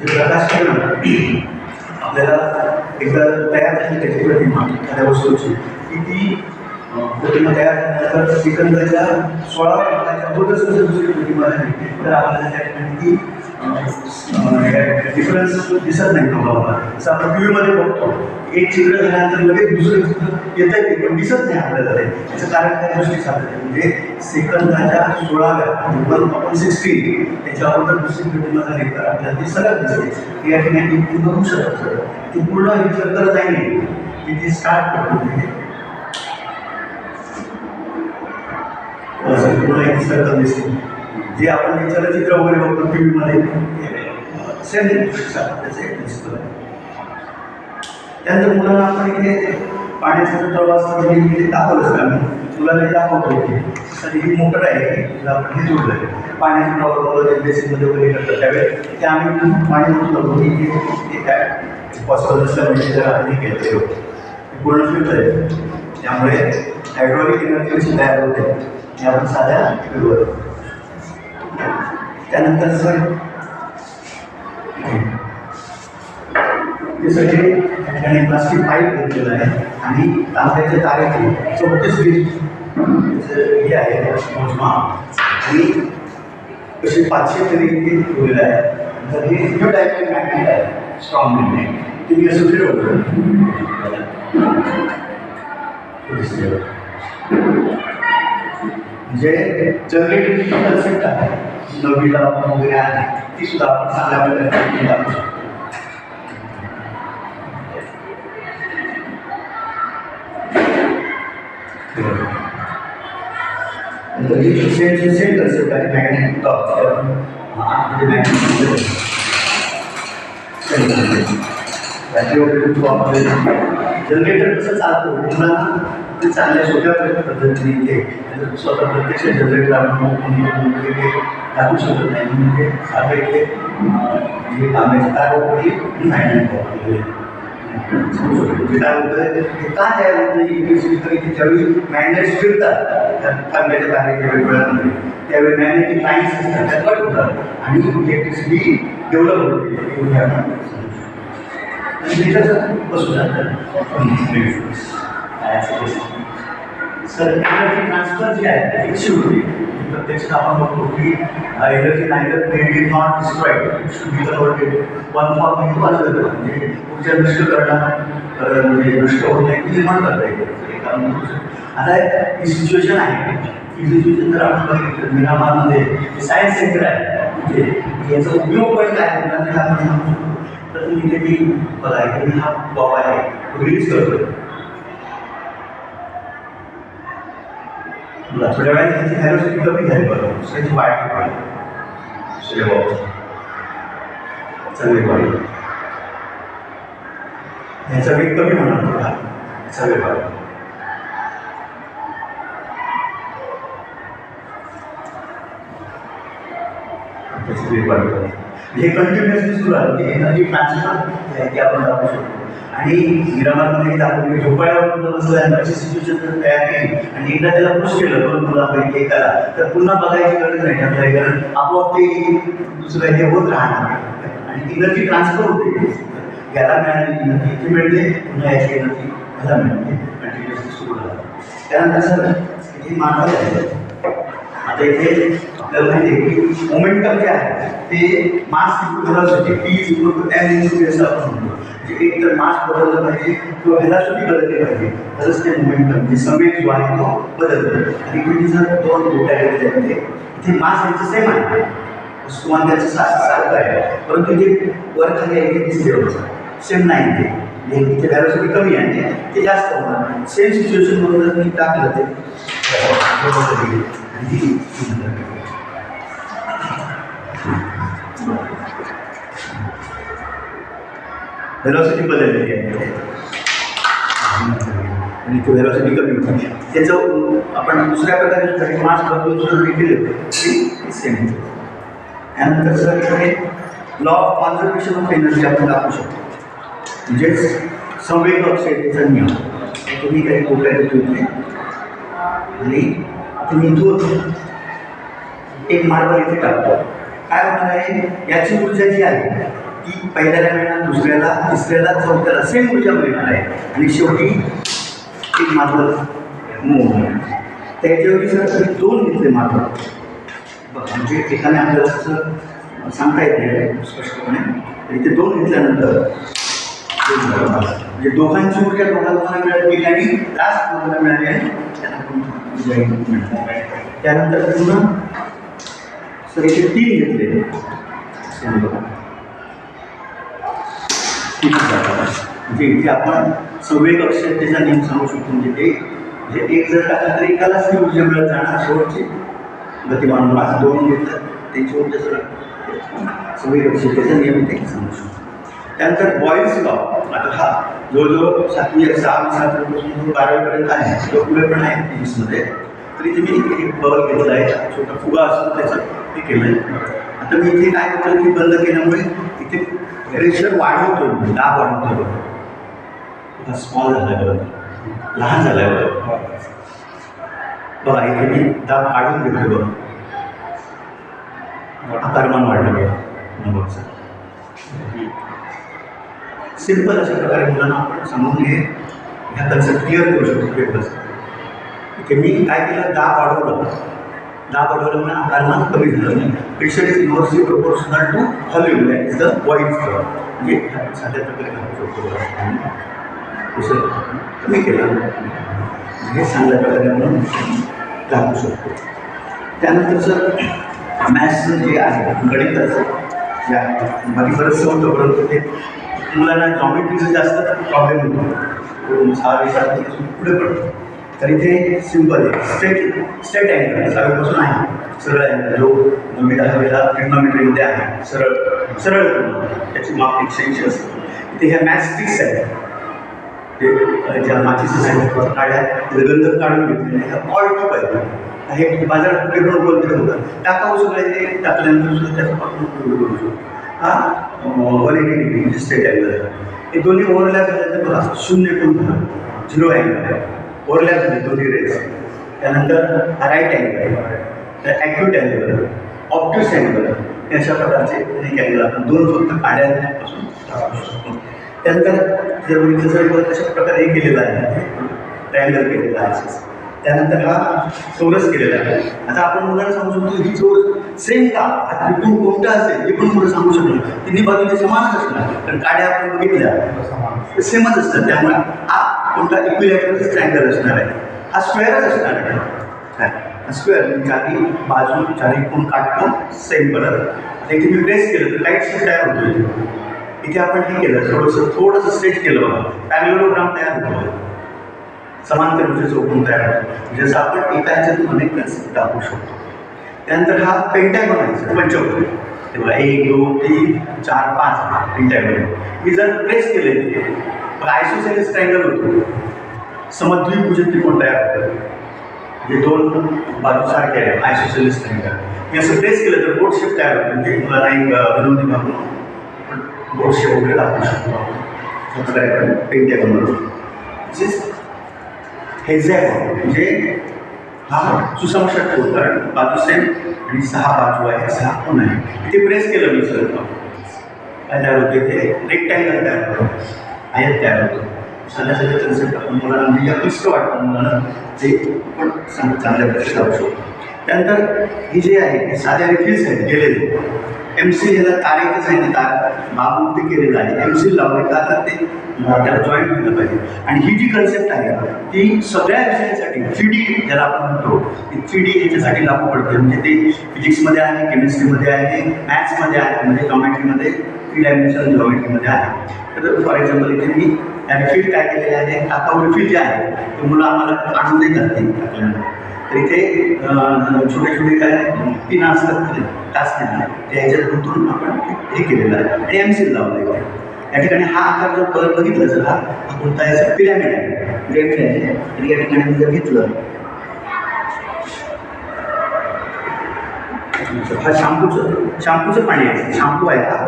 जे प्रकाश किरण आपल्याला एकदा तयार झाली त्याची प्रतिमा एखाद्या वस्तूची की ती प्रतिमा तयार झाल्यानंतर सिकंदरच्या सोळा भागाच्या अगोदरच सुद्धा दुसरी प्रतिमा झाली. तर आपल्याला त्या ठिकाणी ती डिफरन्स दिसत नाही प्रभावाला. जसं आपण टी व्हीमध्ये बघतो एक चित्र झाल्यानंतर लगेच दुसरं चित्र येत आहे पण दिसत नाही आपल्याला ते त्याचं कारण त्या गोष्टी साधत म्हणजे सेकंदाच्या सोळाव्या वन आपण सिक्स्टीन त्याच्या अगोदर दुसरी घटना झाली तर आपल्याला ती सगळ्यात दिसते या ठिकाणी पूर्ण होऊ शकत सगळं ती पूर्ण विचार करत आहे की ती स्टार्ट करतो असं पूर्ण एक सर्कल दिसते जे आपण चलचित्र वगैरे बघतो टी व्हीमध्ये सेम त्याचं एक दिसतं त्यानंतर मुलांना आपण इथे पाण्याचा प्रवास वगैरे इथे दाखवलंच आम्ही. मुलांना दाखवतो इथे. तर ही मोटर आहे. आपण हे जोडलं आहे. पाण्याचा प्रवास वगैरे बेसिनमध्ये वगैरे करतो त्यावेळेस ते आम्ही पाणी उचलतो की हे काय? पॉसिबल नसल्यामुळे जरा हे केलं ते पूर्ण फिल्टर आहे. त्यामुळे हायड्रॉलिक एनर्जी कशी तयार होते. हे आपण साध्या फिरवत त्यानंतर सर ते सगळे त्याने ठिकाणी प्लास्टिक पाईप घेतलेलं आहे आणि तांब्याचे तारेचे चौतीस गेज हे आहे मोजमाप. आणि कसे पाचशे तरी ते ठेवलेलं आहे. तर हे न्यू टाईप मॅग्नेट आहे. स्ट्रॉंग मॅग्नेट ते मी असं फिरवलं म्हणजे जनरेटिव्ह कन्सेप्ट आहे. नवीला वगैरे आहे. ती सुद्धा आपण चांगल्या प्रकारे दाखवू शकतो तरी सेम सेम कन्सेप्ट आहे मॅग्नेटिक टॉप बॅटरी वगैरे खूप जनरेटर कसं चालतो मुलांना ते चांगल्या सोप्या पद्धतीने ते स्वतः प्रत्यक्ष जनरेटर आपण वगैरे टाकू शकत नाही म्हणजे साधे इथे जे तांब्याचे तार मॅग्नेट वापरलेले काय होतं का तयार होतं नाही इलेक्ट्रिसिटी तर ज्यावेळी मॅग्नेट्स फिरतात त्या तांब्याच्या तारेच्या वेगवेगळ्यामध्ये त्यावेळी मॅग्नेटिक लाईन्स असतात त्या कट होतात आणि इलेक्ट्रिसिटी डेव्हलप होते एवढी आपण समजू सर एनर्जी ट्रान्सफर जे आहे ते फिक्स होते प्रत्यक्षात आपण बघतो की energy neither created not destroyed should be converted one form into another म्हणजे ऊर्जा नष्ट म्हणजे करणं म्हणजे नष्ट होत नाही ती निर्माण करता येते आता ही सिच्युएशन आहे. ही सिच्युएशन जर आपण बघितलं मिरामारमध्ये सायन्स सेंटर आहे. म्हणजे याचा उपयोग पण काय होणार तर तुम्ही ते मी बघा हा बॉब आहे रिलीज करतोय. थोड्या वेळाने ह्याची व्हॅलोसिटी कमी झाली बरं? दुसऱ्याची वाढ वाढली सूर्यबाबू चांगली पाहिजे ह्याचा वेग कमी म्हणा थोडा ह्याचा वेग पाहिजे हे कंटिन्युअसली सुरू आहे एनर्जी ट्रान्सफर ते आपण दाखवू शकतो. आणि मिरामारमध्ये दाखवले झोपायला पण बसलं अशी सिच्युएशन तयार केली आणि एकदा त्याला पुश केलं दोन मुलापैकी एकाला तर पुन्हा बघायची गरज नाही ठरलंय कारण आपोआप ते दुसरं हे होत राहणार आणि एनर्जी ट्रान्सफर होते. याला मिळाली एनर्जी इथे मिळते पुन्हा याची एनर्जी ह्याला मिळते. कंटिन्युअसली सुरू राहते. त्यानंतर सर इथे मानवाला इथे आपल्याला माहिती मोमेंटम जे आहे ते mass velocity P equal to M into असं आपण म्हणतो म्हणजे एक तर मास बदललं पाहिजे किंवा व्हेलॉसिटी बदलली पाहिजे तरच ते मोमेंटम जे समेट जो आहे तो बदलतो आणि इथे जर दोन गोट्या घेतल्या इथे इथे मास यांचं सेम आहे वस्तुमान त्याचं सारखं आहे परंतु इथे वर खाली आहे इथे दिसते सेम नाही ते म्हणजे इथे व्हॅलोसिटी कमी आहे आणि ते जास्त होणार सेम सिच्युएशन म्हणून जर मी टाकलं ते आणि व्हेलॉसिटी बदललेली आहे आणि ती व्हेलॉसिटी कमी होती त्याचं आपण दुसऱ्या प्रकारे मास बदलून सुद्धा देखील सेम त्यानंतर सर इकडे law of conservation of energy आपण दाखवू शकतो म्हणजेच संवेग ऑक्साईडचा नियम तुम्ही काही कोट्या आणि तुम्ही इथून एक मार्बल इथे टाकतो. काय होणार आहे? याची ऊर्जा जी आहे की पहिल्याला मिळणार दुसऱ्याला तिसऱ्याला चौथ्याला सेम ऊर्जा मिळणार आहे. आणि शेवटी एक मार्बल मूव होणार त्याच्यावरती सर मी दोन घेतले मार्बल बघा म्हणजे एकाने आपल्याला असं सांगता येत नाही स्पष्टपणे. इथे दोन घेतल्यानंतर म्हणजे दोघांची ऊर्जा दोघांना मिळाली आणि जास्त दोघांना मिळाली आहे त्यांना त्यानंतर पुन्हा सर इथे तीन घेतले म्हणजे इथे आपण संवेग अक्षरतेचा नियम सांगू शकतो. म्हणजे ते म्हणजे एक जर टाकला तर एकालाच ती ऊर्जा मिळत जाणार शेवटचे गतिमान दोन घेतात. त्यांची ऊर्जा सरळ संवेग अक्षरतेचा नियम इथे सांगू शकतो. त्यानंतर बॉईज लॉ आता हा जवळजवळ सातवी सहा सातवीपासून बारावीपर्यंत आहे तो पुढे पण आहे इंग्लिशमध्ये तरी इथे मी एक बल घेतला आहे छोटा फुगा असतो त्याचं हे केलं आहे आता मी इथे काय केलं की बंद केल्यामुळे इथे प्रेशर वाढवतो दाब वाढवतो स्मॉल झाला बरं लहान झाला आहे बघा. बघा इथे मी दाब काढून घेतोय बघा. आकारमान वाढलं बघा. नंबरचं सिंपल अशा प्रकारे मुलांना आपण सांगून हे ह्या कन्सेप्ट क्लिअर करू शकतो पेपर्स इथे मी काय केलं? दाब वाढवलं. दाब वाढवल्यामुळे आकारमान कमी झालं. नाही pressure is inversely proportional to volume that is the वाईट म्हणजे साध्या प्रकारे दाखवू शकतो. कमी केलं. हे चांगल्या प्रकारे आपण दाखवू शकतो. त्यानंतर सर मॅथ्सचं जे आहे गणिताचं जे आहे बाकी बरंचसं होतं परंतु ते मुलांना जॉमेट्रीचं जास्त प्रॉब्लेम होतो सहावी सातवी पुढे पडतो. तर इथे सिंपल आहे. स्ट्रेट स्ट्रेट अँगल सहावीपासून आहे. सरळ अँगल जो नववी दहावीला ट्रिग्नॉमेट्रीमध्ये आहे. सरळ सरळ त्याची माप एकशे ऐंशी असते. इथे ह्या मॅथ्स्टिक्स आहेत. ते ज्या माचीचे आहेत काढ्या ते काढून घेतलेले ह्या ऑल टॉप आहेत. हे बाजारात कुठे पण उपलब्ध होतं टाकावं सगळं ते टाकल्यानंतर सुद्धा त्याच्यापासून उपयोग करू शकतो हा? वन एटी डिग्री म्हणजे स्ट्रेट अँगल हे दोन्ही ओव्हरलॅप झाल्यानंतर बघा शून्य टू झिरो अँगल आहे. ओव्हरलॅप झाले दोन्ही रेस त्यानंतर right angle acute angle obtuse angle हे अशा प्रकारचे एक अँगल आपण दोन फक्त काड्यांपासून शकतो. त्यानंतर जर मी जसं अशा कशा प्रकारे हे केलेलं आहे ट्रायंगल केलेलं आहे. त्यानंतर हा चौरस केलेला आहे. आता आपण मुलांना सांगू शकतो ही चौरस सेम का? हा त्रिकोण कोणता असेल हे पण मुलं सांगू शकतो तिन्ही बाजूने समानच असणार. कारण काड्या आपण बघितल्या सेमच असतात. त्यामुळे हा कोणता इक्विलॅटरल ट्रँगल असणार आहे. हा स्क्वेअरच असणार आहे. काय? स्क्वेअर म्हणजे चारी बाजू चारी कोण काटकोन सेम कलर आता इथे मी प्रेस केलं तर लाइट शेप तयार होतो इथे इथे आपण हे केलं थोडंसं थोडंसं सेट केलं पॅरेलोग्राम तयार होतो समांतर म्हणजे झोपून तयार होतो. जसं आपण एका ह्याच्यातून अनेक कन्सेप्ट दाखवू शकतो. त्यानंतर हा पेंटॅगॉन आहे पंचकोन तेव्हा एक दोन तीन चार पाच पेंटॅगॉन मी जर प्रेस केले आयसोसेलिस ट्रँगल होतो. समद्विभुज त्रिकोण तयार होतो. जे म्हणजे दोन बाजू सारखे आहे आयसोसेलिस ट्रँगल मी असं प्रेस केलं तर बोट शेप तयार होतो. म्हणजे मला एक विनोदी मागून बोट शेप वगैरे दाखवू शकतो आपण. असं पेंटॅगॉन म्हणजे हा सुसम होता. कारण बाजू सेम आणि सहा बाजू आहे सहा कोण आहे. ते प्रेस केलं मी सर काय तयार होते ते? रेक्टँगल तयार होतो आयत तयार होतो. साध्या साध्या कन्सेप्ट आपण मुलांना म्हणजे या क्लिष्ट वाटतं. मुलांना ते पण चांग चांगल्या प्रकारे लावू शकतो. त्यानंतर हे जे आहे साध्या रिफिल्स आहेत गेलेले एम सी ह्याला तारेकच आहे तार ते केलेलं आहे. एम सी लावले का तर ते त्याला जॉईन केलं पाहिजे. आणि ही जी कन्सेप्ट आहे ती सगळ्या विषयांसाठी थ्री डी ज्याला आपण म्हणतो ती थ्री डी याच्यासाठी लागू पडते. म्हणजे ते फिजिक्समध्ये आहे केमिस्ट्रीमध्ये आहे मॅथ्समध्ये आहे म्हणजे जॉमेट्रीमध्ये थ्री डायमेन्शनल जॉमेट्रीमध्ये आहे. तर फॉर एक्झाम्पल इथे मी फील्ड काय केलेले आहे आता फील्ड जे आहे ते मुलं आम्हाला आणून देतात ते. आपल्याला इथे छोटे छोटे काय पिना असतात ते टाच ते ह्याच्यात गुंतवून आपण हे केलेलं आहे. आणि एम सी लावलं आहे या ठिकाणी हा आकार जर परत बघितला जर हा कोणता याचा पिरॅमिड आहे. पिरॅमिड आहे. तर या ठिकाणी जर घेतलं हा शॅम्पूचं शॅम्पूचं पाणी आहे. शॅम्पू आहे हा.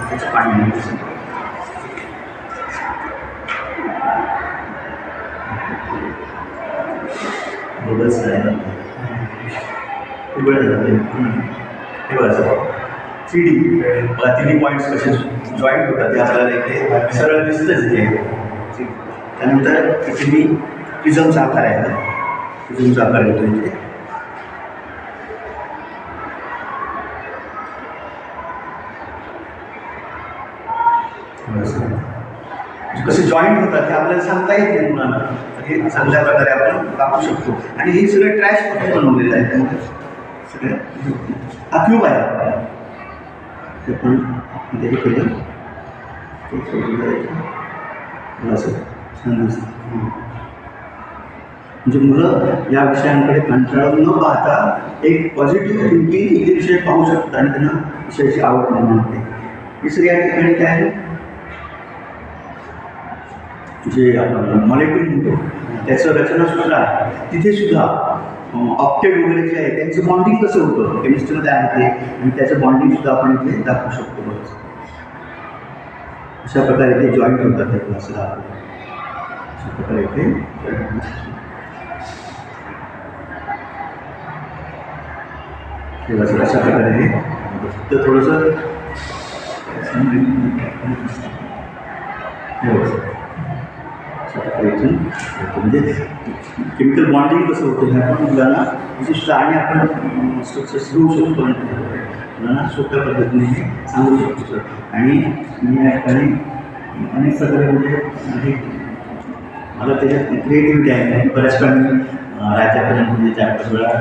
त्याचं पाणी आहे. बबल्स आहे ना. झालं हे थ्री डी तिन्ही पॉईंट्स कसे जॉईंट होतात ते आपल्याला इथे सरळ दिसतंच इथे. त्यानंतर इथे मी प्रिझमचा आकार आहे प्रिझमचा आकार येतो इथे कसे जॉईंट होतात ते आपल्याला सांगता येत नाही मुलांना हे चांगल्या प्रकारे आपण दाखवू शकतो. आणि हे सगळं ट्रॅश बनवलेलं आहे. त्यामुळे सगळं. हा आहे. ते पण इथे हे केलं ते सोडून असं. छान म्हणजे मुलं या विषयांकडे कंटाळून न पाहता एक पॉझिटिव्ह थिंकिंग इथे विषय पाहू शकतात आणि त्यांना विषयाची आवड निर्माण होते. तिसरी या ठिकाणी काय आहे? जे आपण मॉलेक्युल म्हणतो त्याचं रचनासुद्धा तिथे सुद्धा ऑक्टेट वगैरे जे आहे त्यांचं बॉन्डिंग कसं होतं? केमिस्ट्रीमध्ये आहे ते. आणि त्याचं बॉन्डिंग सुद्धा आपण इथे दाखवू शकतो बरंच. अशा प्रकारे ते जॉईंट होतात त्या क्लासला अशा प्रकारे ते joint अशा प्रकारे हे. फक्त थोडंसं हे. बघा. म्हणजे केमिकल बॉन्डिंग कसं होतं? ह्या आपण मुलांना विशिष्ट आणि आपण सक्सेस होऊ शकतो. मुलांना सोप्या पद्धतीने हे सांगू शकतो. सर आणि मी या ठिकाणी अनेक प्रकारे म्हणजे मला त्याच्यात क्रिएटिव्हिटी आहे. बऱ्याच म्हणजे वेळा मी राज्यापर्यंत म्हणजे त्या पाच वेळा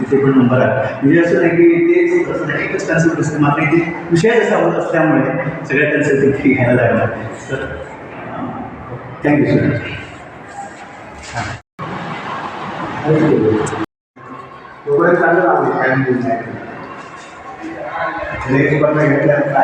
तिथे पण नंबर आहे म्हणजे असं नाही की तेच असं नाही, एकच कन्सेप्ट असते. मात्र ते विषय असा होत असल्यामुळे सगळ्या कन्सेप्ट घ्यायला लागला. तर थँक्यू सर एवढं चांगलं लागलं काय नाही नेक्स्ट पण घेतलं